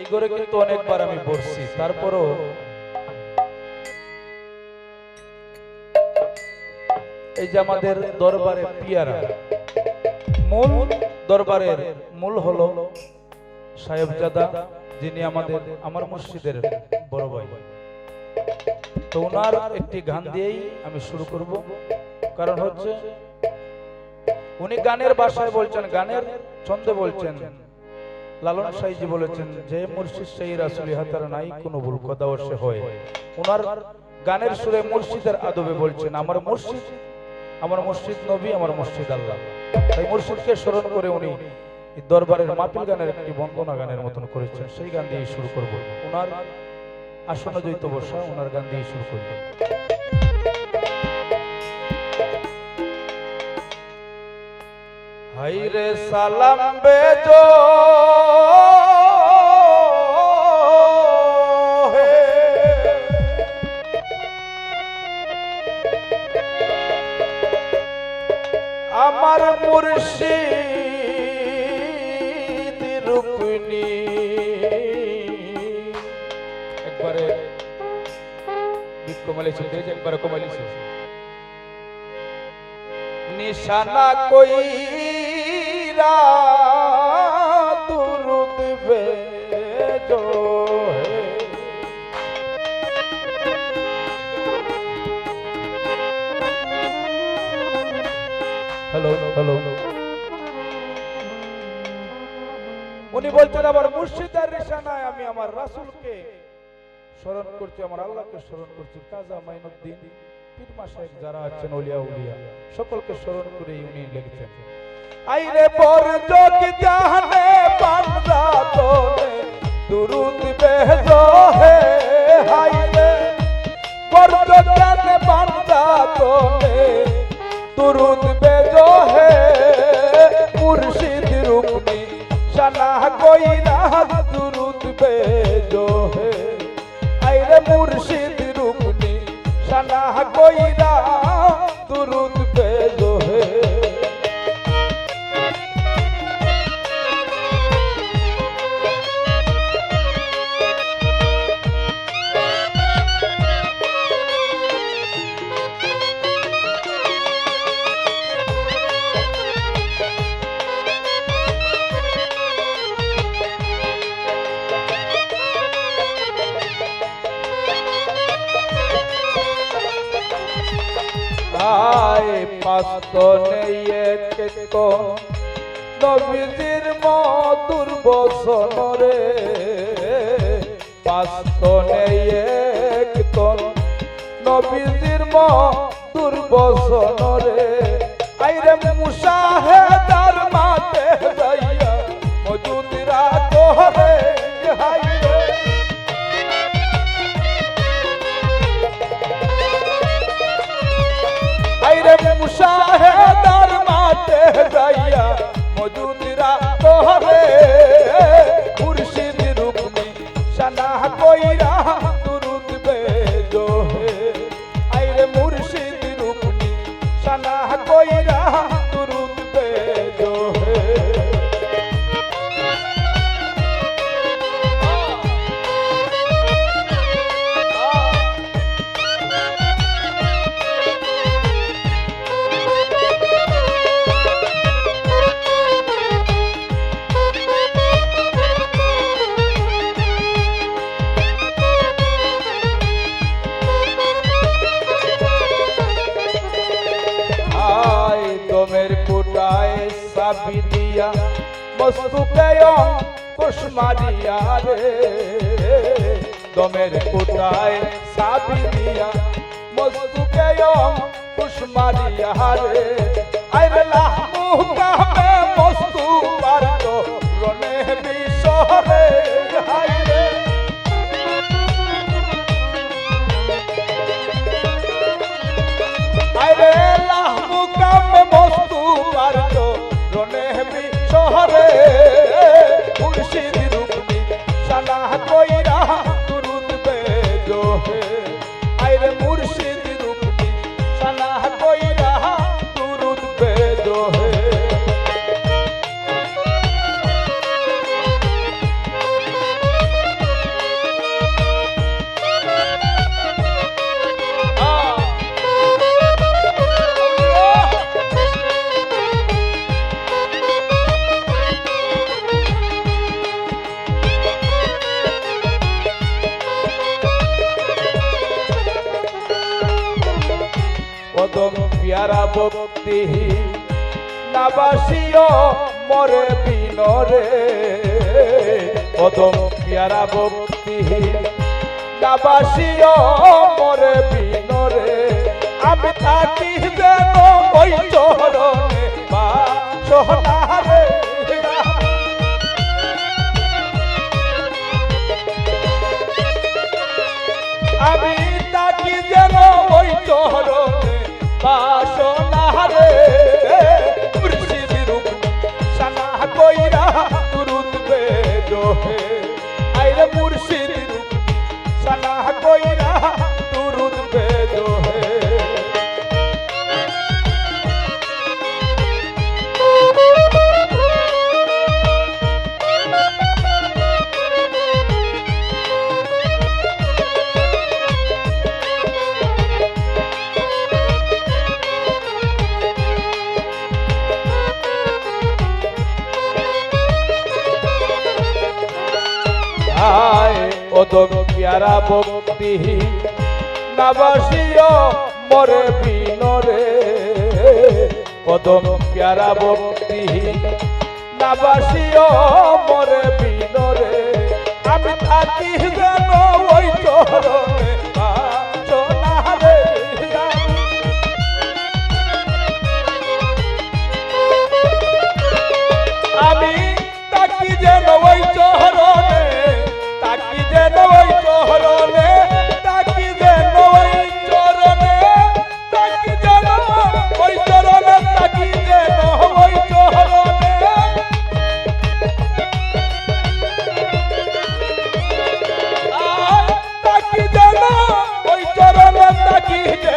এই করে কিন্তু অনেকবার আমি পড়ছি। তারপরও এই যে আমাদের দরবারে পিয়ারা, মূল দরবারের মূল হলো সাহেবজাদা, যিনি আমাদের আমার মসজিদের বড় ভাই। তো ওনার একটি গান দিয়েই আমি শুরু করব। কারণ হচ্ছে উনি গানের ভাষায় বলছেন, গানের ছন্দে বলছেন লালন সাইজি বলেছেন, যে মুর্শিদ সেই রাসুলি হাতার নাই, কোনো ভুল অবশ্য হয়। ওনার গানের সুরে মুর্শিদের আদবে বলছেন, আমার মুর্শিদ, আমার মসজিদ নবী, আমার মসজিদ আল্লাহ। তাই মুর্শিদকে স্মরণ করে উনি দরবারের মাপিল গানের একটি বন্দনা গানের মতন করেছেন। সেই গান দিয়ে শুরু করব। ওনার আসন্ন দ্বৈত বসা ওনার গান দিয়ে শুরু করব। হাইরে সালাম বেজো। মুর্শিদ রূপনি। একবারে কমালিছে একবারে কমালিছে নিশানা কইরা হ্যালো উনি বলছেন, আমার মুর্শিদার নিশানায় আমি আমার রাসূলকে স্মরণ করছি, আমার আল্লাহকে স্মরণ করছি। কাজা মাইনুদ্দিন, পীর মাসায়েক যারা আছেন ওলিয়া উলিয়া, সকলকে স্মরণ করে উনি লিখেছেন। আইরে পর যোগ জাহানে, বান্দা তোনে দুরুদ বেহজো হে হাইরে পর যোগ কইরা আয় পাস্তনে এক নবীজির মধুর বসন রে পাস্তনে এক নবীজির মধুর বসন সাবি বস্তু পেয় কুশ মারিয়া রে। দমের কোটায় সাবি দিয়া মস্তুকে কুশ মারিয়া রে। আইরে লাহমু কামে মস্তু পারতো রনে পিয়ারা ভক্তি নাবাসিও মরে বিনরে। কদম পিয়ারা ভক্তি নাবাসিও মরে বিনরে। আমি থাকি যেন ওই চরণে বা সোহনারে আমি তাকি যেন ওই চরণে কদম পিয়ারা ভক্তি। নাবাসীয় মরে বিনরে। কদম পিয়ারা ভক্তি। নাবাসীয় মরে বিনরে। আমি থাকি যেন ওই চরণে। की जय